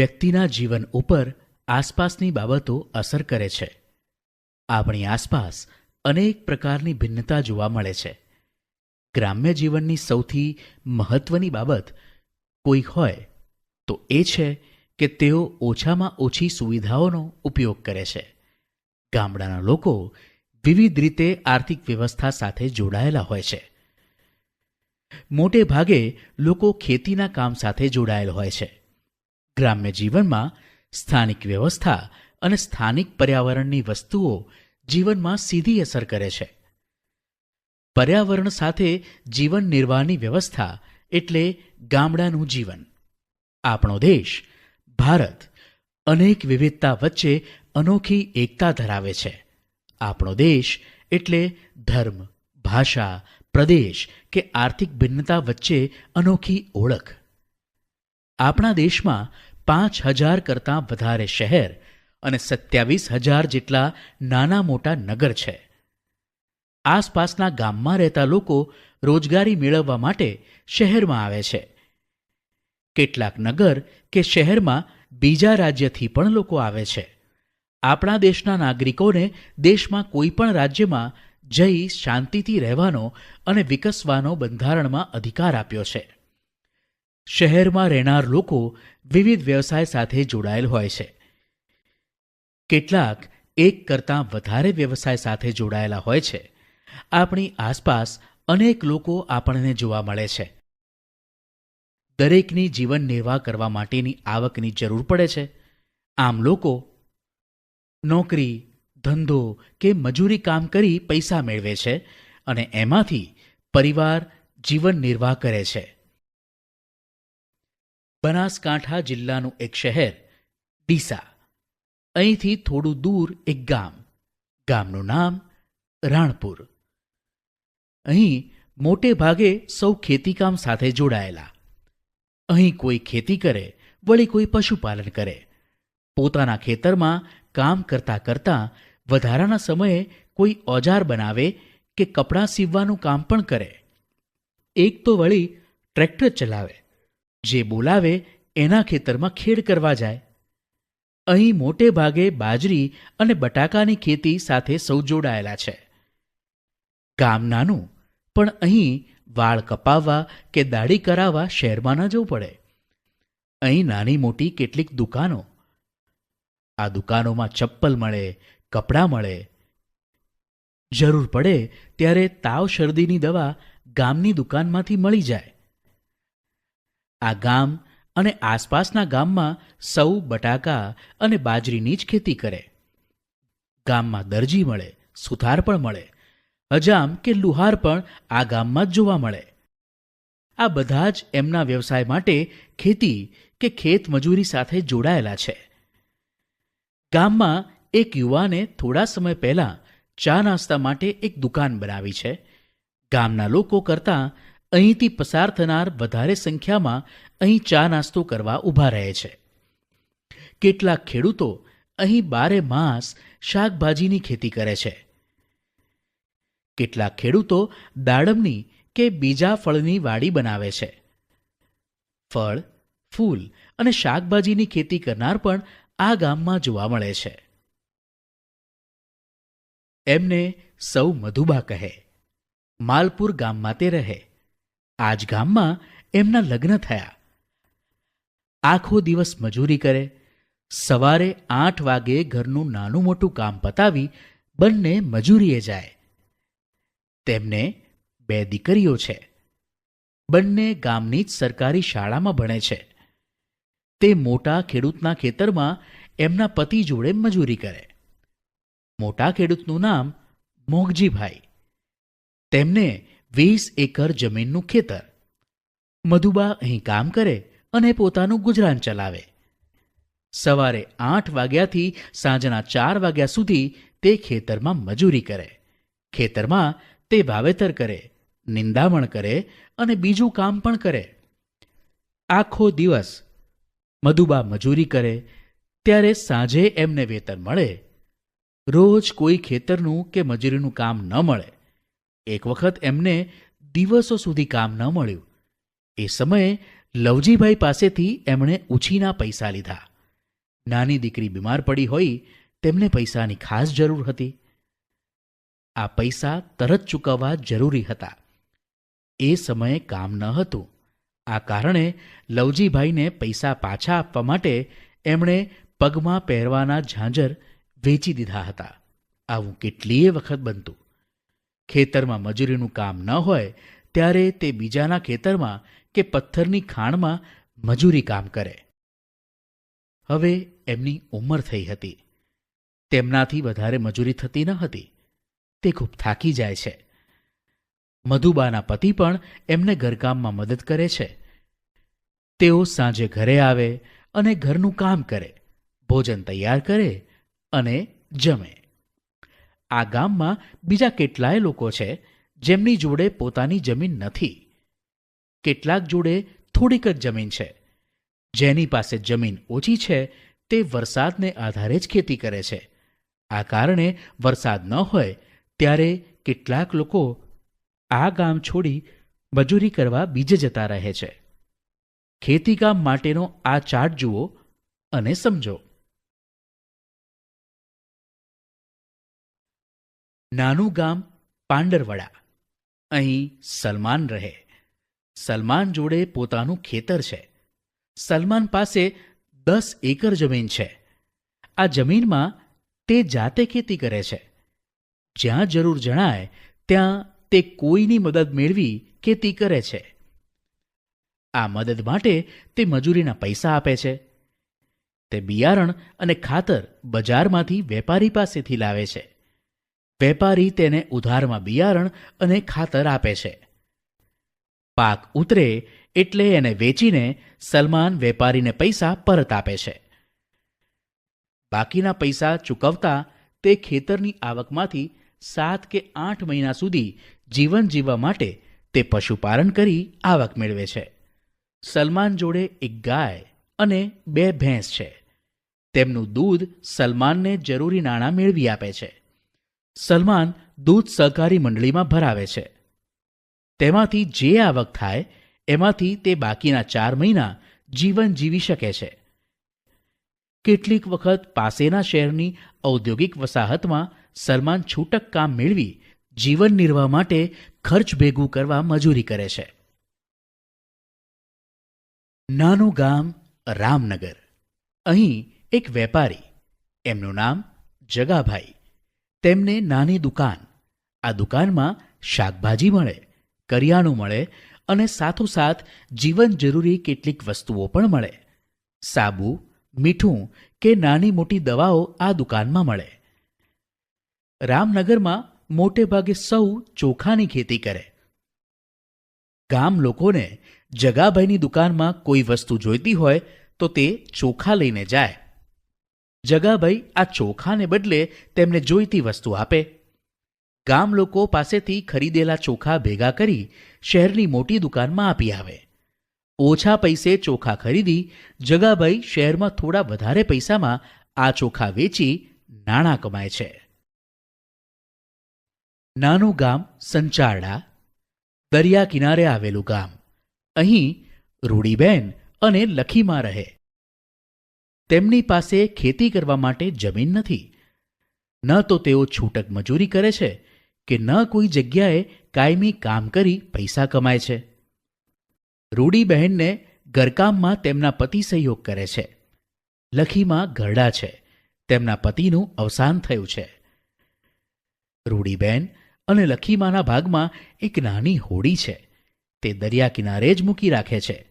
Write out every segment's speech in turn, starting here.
વ્યક્તિના જીવન ઉપર આસપાસની બાબતો અસર કરે છે. આપણી આસપાસ અનેક પ્રકારની ભિન્નતા જોવા મળે છે. ગ્રામ્ય જીવનની સૌથી મહત્વની બાબત કોઈ હોય તો એ છે કે તેઓ ઓછામાં ઓછી સુવિધાઓનો ઉપયોગ કરે છે. ગામડાના લોકો વિવિધ રીતે આર્થિક વ્યવસ્થા સાથે જોડાયેલા હોય છે. મોટે ભાગે લોકો ખેતીના કામ સાથે જોડાયેલ હોય છે. ગ્રામ્ય જીવનમાં સ્થાનિક વ્યવસ્થા અને સ્થાનિક પર્યાવરણની વસ્તુઓ જીવનમાં સીધી અસર કરે છે. પર્યાવરણ સાથે જીવન નિર્વાહની વ્યવસ્થા એટલે ગામડાનું જીવન. આપણો દેશ, ભારત, અનેક વિવિધતા વચ્ચે અનોખી એકતા ધરાવે છે. આપણો દેશ એટલે ધર્મ, ભાષા, પ્રદેશ કે આર્થિક ભિન્નતા વચ્ચે અનોખી ઓળખ. આપણા દેશમાં પાંચ હજાર કરતાં વધારે શહેર અને સત્યાવીસ હજાર જેટલા નાના મોટા નગર છે. આસપાસના ગામમાં રહેતા લોકો રોજગારી મેળવવા માટે શહેરમાં આવે છે. કેટલાક નગર કે શહેરમાં બીજા રાજ્યથી પણ લોકો આવે છે. આપણા દેશના નાગરિકોને દેશમાં કોઈ પણ રાજ્યમાં જઈ શાંતિથી રહેવાનો અને વિકસવાનો બંધારણમાં અધિકાર આપ્યો છે. શહેરમાં રહેનાર લોકો વિવિધ વ્યવસાય સાથે જોડાયેલ હોય છે. કેટલાક એક કરતાં વધારે વ્યવસાય સાથે જોડાયેલા હોય છે. આપણી આસપાસ અનેક લોકો આપણને જોવા મળે છે. દરેકની જીવન નિર્વાહ કરવા માટેની આવકની જરૂર પડે છે. આમ લોકો નોકરી, ધંધો કે મજૂરી કામ કરી પૈસા મેળવે છે અને એમાંથી પરિવાર જીવન નિર્વાહ કરે છે. બનાસકાંઠા જિલ્લાનું એક શહેર, ડીસા. અહીંથી થોડું દૂર એક ગામ. ગામનું નામ રાણપુર. અહીં મોટે ભાગે સૌ ખેતીકામ સાથે જોડાયેલા. અહીં કોઈ ખેતી કરે, વળી કોઈ પશુપાલન કરે. પોતાના ખેતરમાં કામ કરતા કરતા વધારાના સમયે કોઈ ઓજાર બનાવે કે કપડાં સીવવાનું કામ પણ કરે. એક તો વળી ટ્રેક્ટર ચલાવે. જે બોલાવે એના ખેતરમાં ખેડ કરવા જાય. અહીં મોટે ભાગે બાજરી અને બટાકાની ખેતી સાથે સૌ જોડાયેલા છે. ગામ નાનું, પણ અહીં વાળ કપાવવા કે દાઢી કરાવવા શહેરમાં ન જવું પડે. અહીં નાની મોટી કેટલીક દુકાનો. આ દુકાનોમાં ચપ્પલ મળે, કપડાં મળે. જરૂર પડે ત્યારે તાવ શરદીની દવા ગામની દુકાનમાંથી મળી જાય. આ ગામ અને આસપાસના ગામમાં સૌ બટાકા અને બાજરીની જ ખેતી કરે. ગામમાં દરજી મળે, સુથાર પણ મળે. અજામ કે લુહાર પણ આ ગામમાં જ જોવા મળે. આ બધા જ એમના વ્યવસાય માટે ખેતી કે ખેત મજૂરી સાથે જોડાયેલા છે. ગામમાં એક યુવાને થોડા સમય પહેલા ચા નાસ્તા માટે એક દુકાન બનાવી છે. ગામના લોકો કરતાં અહીંથી પસાર થનાર વધારે સંખ્યામાં અહીં ચા નાસ્તો કરવા ઊભા રહે છે. કેટલાક ખેડૂતો અહીં બારે માસ, શાકભાજીની ખેતી કરે છે. કેટલાક ખેડૂતો દાડમની કે બીજા ફળની વાડી બનાવે છે. ફળ, ફૂલ અને શાકભાજીની ખેતી કરનાર પણ આ ગામમાં જોવા મળે છે. એમને સૌ મધુબા કહે, માલપુર ગામમાં તે રહે. આ જ ગામમાં એમના લગ્ન થયા. આખો દિવસ મજૂરી કરે. સવારે આઠ વાગે ઘરનું નાનું મોટું કામ પતાવી બંને મજૂરીએ જાય. તેમને બે દીકરીઓ છે. બંને ગામની જ સરકારી શાળામાં ભણે છે. તે મોટા ખેડૂતના ખેતરમાં એમના પતિ જોડે મજૂરી કરે. મોટા ખેડૂતનું નામ મોગજીભાઈ. તેમને વીસ એકર જમીનનું ખેતર. મધુબા અહીં કામ કરે અને પોતાનું ગુજરાન ચલાવે. સવારે આઠ વાગ્યાથી સાંજના ચાર વાગ્યા સુધી તે ખેતરમાં મજૂરી કરે. ખેતરમાં તે વાવેતર કરે, નિંદામણ કરે અને બીજું કામ પણ કરે. આખો દિવસ મધુબા મજૂરી કરે, ત્યારે સાંજે એમને વેતન મળે. રોજ કોઈ ખેતરનું કે મજૂરીનું કામ ન મળે. એક વખત એમને દિવસો સુધી કામ ન મળ્યું. એ સમયે લવજીભાઈ પાસેથી એમણે ઉછીના પૈસા લીધા. નાની દીકરી બીમાર પડી હોય તેમને પૈસાની ખાસ જરૂર હતી. આ પૈસા તરત ચૂકવવા જરૂરી હતા. એ સમયે કામ ન હતું. આ કારણે લવજીભાઈને પૈસા પાછા આપવા માટે એમણે પગમાં પહેરવાના ઝાંઝર વેચી દીધા હતા. આવું કેટલીય વખત બનતું. ખેતરમાં મજૂરીનું કામ ન હોય, ત્યારે તે બીજાના ખેતરમાં કે પથ્થરની ખાણમાં મજૂરી કામ કરે. હવે એમની ઉંમર થઈ હતી. તેમનાથી વધારે મજૂરી થતી ન હતી. તે ખૂબ થાકી જાય છે. મધુબાના પતિ પણ એમને ઘરકામમાં મદદ કરે છે. તેઓ સાંજે ઘરે આવે અને ઘરનું કામ કરે, ભોજન તૈયાર કરે અને જમે. આ ગામમાં બીજા કેટલાય લોકો છે, જેમની જોડે પોતાની જમીન નથી. કેટલાક જોડે થોડીક જ જમીન છે. જેની પાસે જમીન ઓછી છે, તે વરસાદને આધારે જ ખેતી કરે છે. આ કારણે વરસાદ ન હોય, ત્યારે કેટલાક લોકો આ ગામ છોડી મજૂરી કરવા બીજે જતા રહે છે. ખેતીકામ માટેનો આ ચાર્ટ જુઓ અને સમજો. નાનું ગામ પાંડરવડા. અહીં સલમાન રહે. સલમાન જોડે પોતાનું ખેતર છે. સલમાન પાસે દસ એકર જમીન છે. આ જમીનમાં તે જાતે ખેતી કરે છે. જ્યાં જરૂર જણાય, ત્યાં તે કોઈની મદદ મેળવી ખેતી કરે છે. આ મદદ માટે તે મજૂરીના પૈસા આપે છે. તે બિયારણ અને ખાતર બજારમાંથી વેપારી પાસેથી લાવે છે. વેપારી તેને ઉધારમાં બિયારણ અને ખાતર આપે છે. પાક ઉતરે એટલે એને વેચીને સલમાન વેપારીને પૈસા પરત આપે છે. બાકીના પૈસા ચૂકવતા તે ખેતરની આવકમાંથી સાત કે આઠ મહિના સુધી જીવન જીવવા માટે તે પશુપાલન કરી આવક મેળવે છે. સલમાન જોડે એક ગાય અને બે ભેંસ છે. તેમનું દૂધ સલમાનને જરૂરી નાણાં મેળવી આપે છે. સલમાન દૂધ સહકારી મંડળીમાં ભરાવે છે. તેમાંથી જે આવક થાય, એમાંથી તે બાકીના ચાર મહિના જીવન જીવી શકે છે. કેટલીક વખત પાસેના શહેરની ઔદ્યોગિક વસાહતમાં સલમાન છૂટક કામ મેળવી જીવન નિર્વાહ માટે ખર્ચ ભેગું કરવા મજૂરી કરે છે. નાનું ગામ રામનગર. અહીં એક વેપારી, એમનું નામ જગાભાઈ. તેમને નાની દુકાન. આ દુકાનમાં શાકભાજી મળે, કરિયાણું મળે અને સાથોસાથ જીવન જરૂરી કેટલીક વસ્તુઓ પણ મળે. સાબુ, મીઠું કે નાની મોટી દવાઓ આ દુકાનમાં મળે. રામનગરમાં મોટે ભાગે સૌ ચોખાની ખેતી કરે. ગામ લોકોને જગાભાઈની દુકાનમાં કોઈ વસ્તુ જોઈતી હોય તો તે ચોખા લઈને જાય. જગાભાઈ આ ચોખાને બદલે તેમને જોઈતી વસ્તુ આપે. ગામ લોકો પાસેથી ખરીદેલા ચોખા ભેગા કરી શહેરની મોટી દુકાનમાં આપી આવે. ઓછા પૈસે ચોખા ખરીદી જગાભાઈ શહેરમાં થોડા વધારે પૈસામાં આ ચોખા વેચી નાણાં કમાય છે. નાનું ગામ સંચારડા, દરિયા કિનારે આવેલું ગામ. અહીં રૂડીબેન અને લખીમાં રહે. તેમની પાસે ખેતી કરવા માટે જમીન નથી. ન તો તેઓ છૂટક મજૂરી કરે છે કે ન કોઈ જગ્યાએ કાયમી કામ કરી પૈસા કમાય છે. રૂડીબહેનને ઘરકામમાં તેમના પતિ સહયોગ કરે છે. લખીમાં ઘરડા છે. તેમના પતિનું અવસાન થયું છે. રૂડીબહેન અને લખીમાના ભાગમાં એક નાની હોડી છે. તે દરિયા કિનારે જ મૂકી રાખે છે.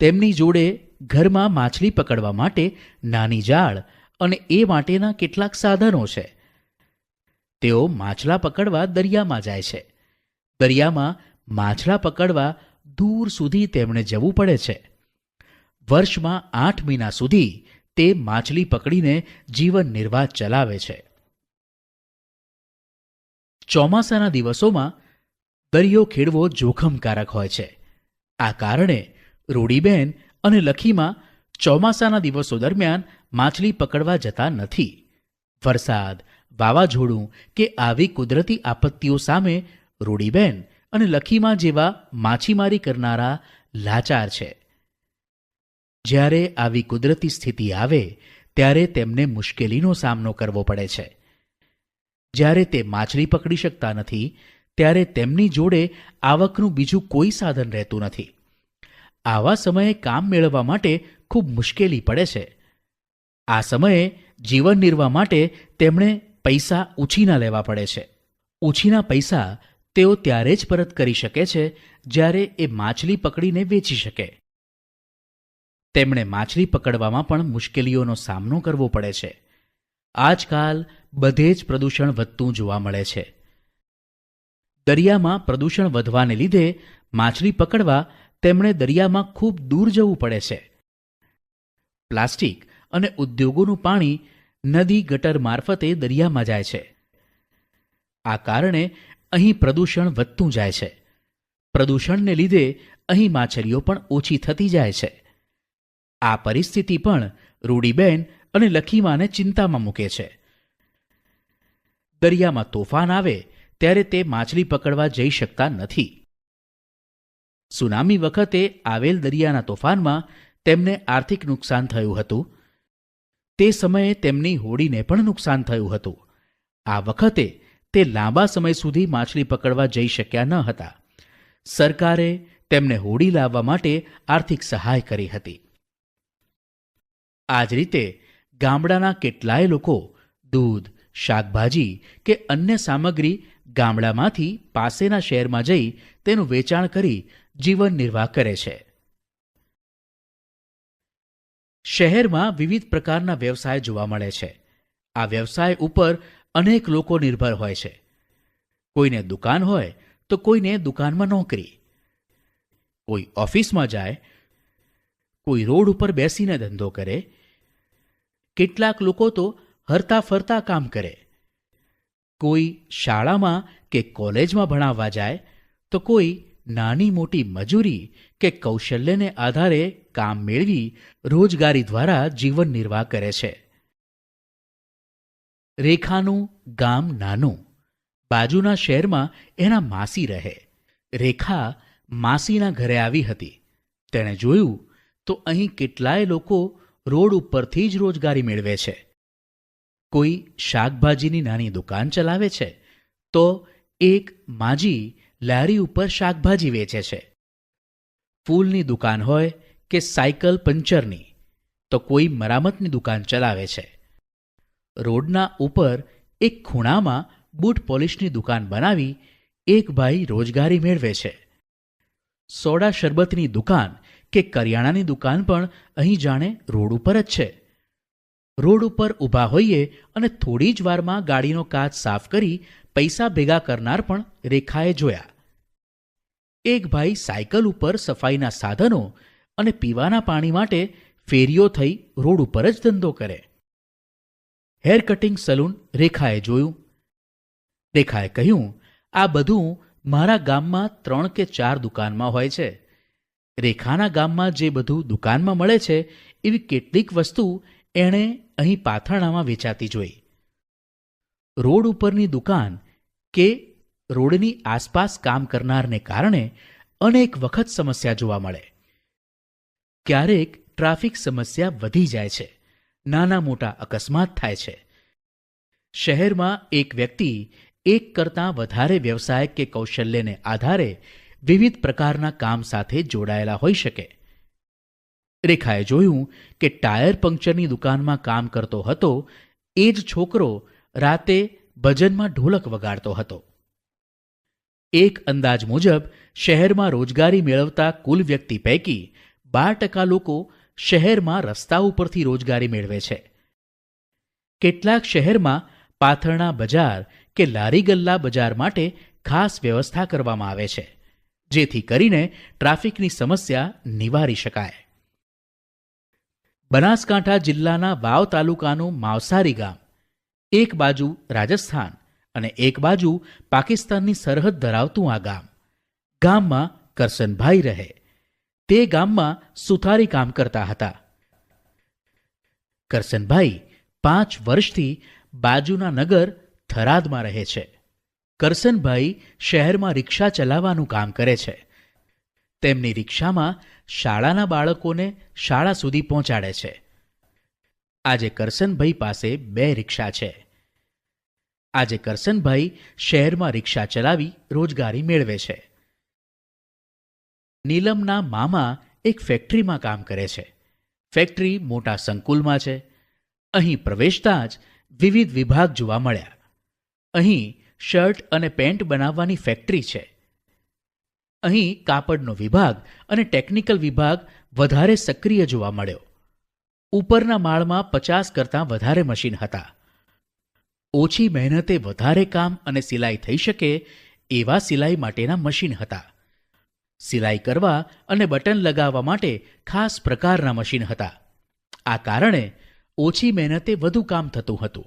તેમની જોડે ઘરમાં માછલી પકડવા માટે નાની જાળ અને એ માટેના કેટલાક સાધનો છે. તેઓ માછલા પકડવા દરિયામાં જાય છે. દરિયામાં માછલા પકડવા દૂર સુધી તેમણે જવું પડે છે. વર્ષમાં આઠ મહિના સુધી તે માછલી પકડીને જીવન નિર્વાહ ચલાવે છે. ચોમાસાના દિવસોમાં દરિયો ખેડવો જોખમકારક હોય છે. આ કારણે રૂડીબેન અને લખીમાં ચોમાસાના દિવસો દરમિયાન માછલી પકડવા જતા નથી. વરસાદ, વાવાઝોડું કે આવી કુદરતી આપત્તિઓ સામે રૂડીબેન અને લખીમાં જેવા માછીમારી કરનારા લાચાર છે. જ્યારે આવી કુદરતી સ્થિતિ આવે, ત્યારે તેમને મુશ્કેલીનો સામનો કરવો પડે છે. જ્યારે તે માછલી પકડી શકતા નથી, ત્યારે તેમની જોડે આવકનું બીજું કોઈ સાધન રહેતું નથી. આવા સમયે કામ મેળવવા માટે ખૂબ મુશ્કેલી પડે છે. આ સમયે જીવન નિર્વાહ માટે તેમણે પૈસા ઉછીના લેવા પડે છે. ઉછીના પૈસા તેઓ ત્યારે જ પરત કરી શકે છે જ્યારે એ માછલી પકડીને વેચી શકે. તેમણે માછલી પકડવામાં પણ મુશ્કેલીઓનો સામનો કરવો પડે છે. આજકાલ બધે જ પ્રદૂષણ વધતું જોવા મળે છે. દરિયામાં પ્રદૂષણ વધવાને લીધે માછલી પકડવા તેમણે દરિયામાં ખૂબ દૂર જવું પડે છે. પ્લાસ્ટિક અને ઉદ્યોગોનું પાણી નદી ગટર મારફતે દરિયામાં જાય છે. આ કારણે અહીં પ્રદૂષણ વધતું જાય છે. પ્રદૂષણને લીધે અહીં માછલીઓ પણ ઓછી થતી જાય છે. આ પરિસ્થિતિ પણ રૂડીબેન અને લખીમાને ચિંતામાં મૂકે છે. દરિયામાં તોફાન આવે ત્યારે તે માછલી પકડવા જઈ શકતા નથી. સુનામી વખતે આવેલ દરિયાના તોફાનમાં તેમને આર્થિક નુકસાન થયું હતું. તે સમયે તેમની હોડીને પણ નુકસાન થયું હતું. આ વખતે તે લાંબા સમય સુધી માછલી પકડવા જઈ શક્યા ન હતા. સરકારે તેમને હોડી લાવવા માટે આર્થિક સહાય કરી હતી. આ જ રીતે ગામડાના કેટલાય લોકો દૂધ, શાકભાજી કે અન્ય સામગ્રી ગામડામાંથી પાસેના શહેરમાં જઈ તેનું વેચાણ કરી જીવન નિર્વાહ કરે છે. શહેરમાં વિવિધ પ્રકારના વ્યવસાય જોવા મળે છે. આ વ્યવસાય ઉપર અનેક લોકો નિર્ભર હોય છે. કોઈને દુકાન હોય તો કોઈને દુકાનમાં નોકરી. કોઈ ઓફિસમાં જાય, કોઈ રોડ ઉપર બેસીને ધંધો કરે. કેટલાક લોકો તો હરતા ફરતા કામ કરે. કોઈ શાળામાં કે કોલેજમાં ભણાવવા જાય તો કોઈ નાની મોટી મજૂરી કે કૌશલ્યને આધારે કામ મેળવી રોજગારી દ્વારા જીવન નિર્વાહ કરે છે. રેખાનું ગામ નાનું, બાજુના શહેરમાં એના માસી રહે. રેખા માસીના ઘરે આવી હતી. તેણે જોયું તો અહીં કેટલાય લોકો રોડ ઉપરથી જ રોજગારી મેળવે છે. કોઈ શાકભાજીની નાની દુકાન ચલાવે છે તો એક માજી લારી ઉપર શાકભાજી વેચે છે. ફૂલની દુકાન હોય કે સાયકલ પંચરની, તો કોઈ મરામતની દુકાન ચલાવે છે. રોડના ઉપર એક ખૂણામાં બૂટ પોલિશની દુકાન બનાવી એક ભાઈ રોજગારી મેળવે છે. સોડા શરબતની દુકાન કે કરિયાણાની દુકાન પણ અહીં જાણે રોડ ઉપર જ છે. રોડ ઉપર ઊભા હોઈએ અને થોડી જ વારમાં ગાડીનો કાચ સાફ કરી પૈસા ભેગા કરનાર પણ રેખાએ જોયા. એક ભાઈ સાયકલ ઉપર સફાઈના સાધનો અને પીવાના પાણી માટે ફેરીઓ થઈ રોડ ઉપર જ ધંધો કરે. હેર કટિંગ સલૂન રેખાએ જોયું. રેખાએ કહ્યું, આ બધું મારા ગામમાં ત્રણ કે ચાર દુકાનમાં હોય છે. રેખાના ગામમાં જે બધું દુકાનમાં મળે છે, એવી કેટલીક વસ્તુ એણે અહીં પાથરણામાં વેચાતી જોઈ. રોડ ઉપરની દુકાન કે રોડની આસપાસ કામ કરનારને કારણે અનેક વખત સમસ્યા જોવા મળે. ક્યારેક ટ્રાફિક સમસ્યા વધી જાય છે. નાના મોટા અકસ્માત થાય છે. શહેરમાં એક વ્યક્તિ એક કરતાં વધારે વ્યવસાય કે કૌશલ્યને આધારે વિવિધ પ્રકારના કામ સાથે જોડાયેલા હોઈ શકે. રેખાએ જોયું કે ટાયર પંક્ચરની દુકાનમાં કામ કરતો હતો, એ જ છોકરો રાતે ભજનમાં ઢોલક વગાડતો હતો. એક અંદાજ મુજબ, શહેરમાં રોજગારી મેળવતા કુલ વ્યક્તિ પૈકી બાર ટકા લોકો શહેરમાં રસ્તા ઉપરથી રોજગારી મેળવે છે. કેટલાક શહેરમાં પાથરણા બજાર કે લારી ગલ્લા બજાર માટે ખાસ વ્યવસ્થા કરવામાં આવે છે, જેથી કરીને ટ્રાફિકની સમસ્યા નિવારી શકાય. બનાસકાંઠા જિલ્લાના વાવ તાલુકાનું માવસારી ગામ, એક બાજુ રાજસ્થાન અને એક બાજુ પાકિસ્તાનની સરહદ ધરાવતું આ ગામ. ગામમાં કરસનભાઈ રહે. તે ગામમાં સુથારી કામ કરતા હતા. કરસનભાઈ પાંચ વર્ષથી બાજુના નગર થરાદમાં રહે છે. કરસનભાઈ શહેરમાં રિક્ષા ચલાવવાનું કામ કરે છે. તેમની રિક્ષામાં શાળાના બાળકોને શાળા સુધી પહોંચાડે છે. આજે કરસનભાઈ પાસે બે રિક્ષા છે. આજે કરસનભાઈ શહેરમાં રિક્ષા ચલાવી રોજગારી મેળવે છે. નીલમના મામા એક ફેક્ટરીમાં કામ કરે છે. ફેક્ટરી મોટા સંકુલમાં છે. અહીં પ્રવેશતા જ વિવિધ વિભાગ જોવા મળ્યા. અહીં શર્ટ અને પેન્ટ બનાવવાની ફેક્ટરી છે. અહીં કાપડનો વિભાગ અને ટેકનિકલ વિભાગ વધારે સક્રિય જોવા મળ્યો. ઉપરના માળમાં પચાસ કરતાં વધારે મશીન હતા. ઓછી મહેનતે વધારે કામ અને સિલાઈ થઈ શકે એવા સિલાઈ માટેના મશીન હતા. સિલાઈ કરવા અને બટન લગાવવા માટે ખાસ પ્રકારના મશીન હતા. આ કારણે ઓછી મહેનતે વધુ કામ થતું હતું.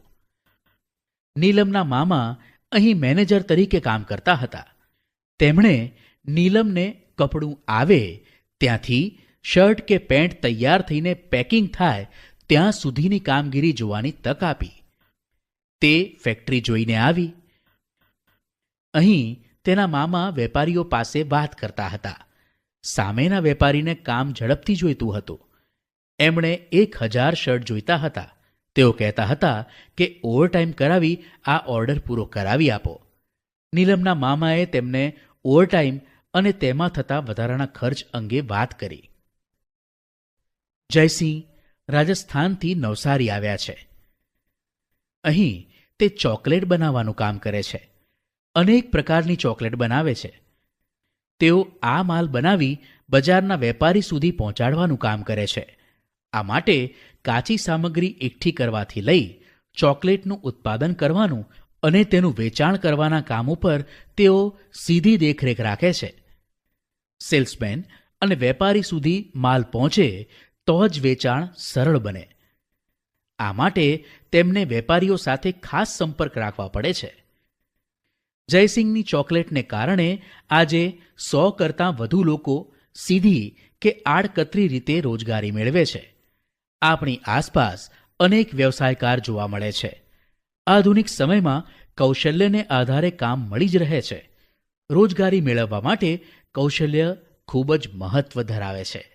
નીલમના મામા અહીં મેનેજર તરીકે કામ કરતા હતા. તેમણે નીલમને કપડું આવે ત્યાંથી શર્ટ કે પેન્ટ તૈયાર થઈને પેકિંગ થાય ત્યાં સુધીની કામગીરી જોવાની તક આપી. તે ફેક્ટરી જોઈને આવી. અહીં તેના મામા વેપારીઓ પાસે વાત કરતા હતા. સામેના વેપારીને કામ ઝડપથી જોઈતું હતું. એમણે એક હજાર શર્ટ જોઈતા હતા. તેઓ કહેતા હતા કે ઓવરટાઈમ કરાવી, આ ઓર્ડર પૂરો કરાવી આપો. નીલમના મામાએ તેમને ઓવરટાઈમ અને તેમાં થતા વધારાના ખર્ચ અંગે વાત કરી. જયસિંહ રાજસ્થાનથી નવસારી આવ્યા છે. અહીં તે ચોકલેટ બનાવવાનું કામ કરે છે. અનેક પ્રકારની ચોકલેટ બનાવે છે. તેઓ આ માલ બનાવી બજારના વેપારી સુધી પહોંચાડવાનું કામ કરે છે. આ માટે કાચી સામગ્રી એકઠી કરવાથી લઈ ચોકલેટનું ઉત્પાદન કરવાનું અને તેનું વેચાણ કરવાના કામ ઉપર તેઓ સીધી દેખરેખ રાખે છે. સેલ્સમેન અને વેપારી સુધી માલ પહોંચે તો જ વેચાણ સરળ બને. આ માટે તેમને વેપારીઓ સાથે ખાસ સંપર્ક રાખવા પડે છે. જયસિંહની ચોકલેટને કારણે આજે સો કરતાં વધુ લોકો સીધી કે આડકતરી રીતે રોજગારી મેળવે છે. આપણી આસપાસ અનેક વ્યવસાયકાર જોવા મળે છે. આધુનિક સમયમાં કૌશલ્યને આધારે કામ મળી જ રહે છે. રોજગારી મેળવવા માટે કૌશલ્ય ખૂબ જ મહત્વ ધરાવે છે.